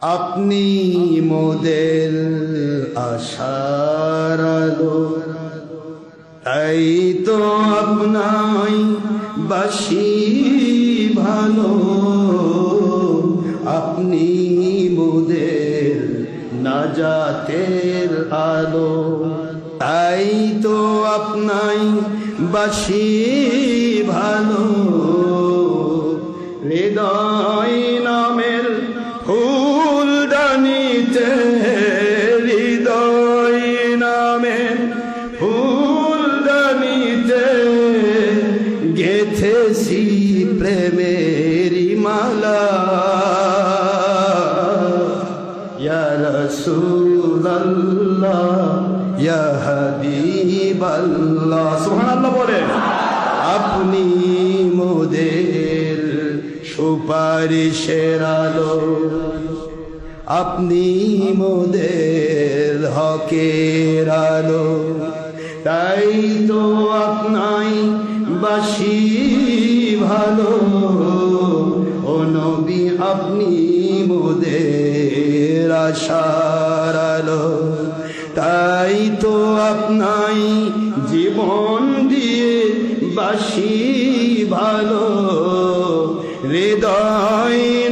আপনি মোদের আশার আলো। তাই তো আপনাই বাসি ভালো। আপনি মোদের নাজাতের আলো। তাই তো আপনাই বাসি ভালো। হৃদয় গেথেছি প্রেমেরি মালা। সুবহানাল্লাহ বলেন, আপনি মোদের সুপারিশের আলো, আপনি মোদের হকের আলো। তাই তো আপনাই বাসি আপনি মোদের আশার আলো। তাই তো আপনাই জীবন দিয়ে বাসি ভালো। হৃদয়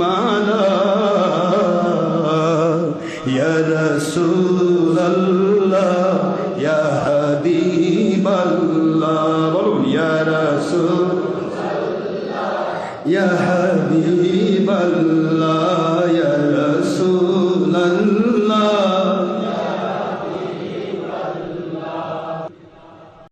মালা ইয়া রাসূলুল্লাহ ইয়া হাবিবাল্লাহ। বলুন ইয়া রাসূল ইয়া হাবিবাল্লাহ।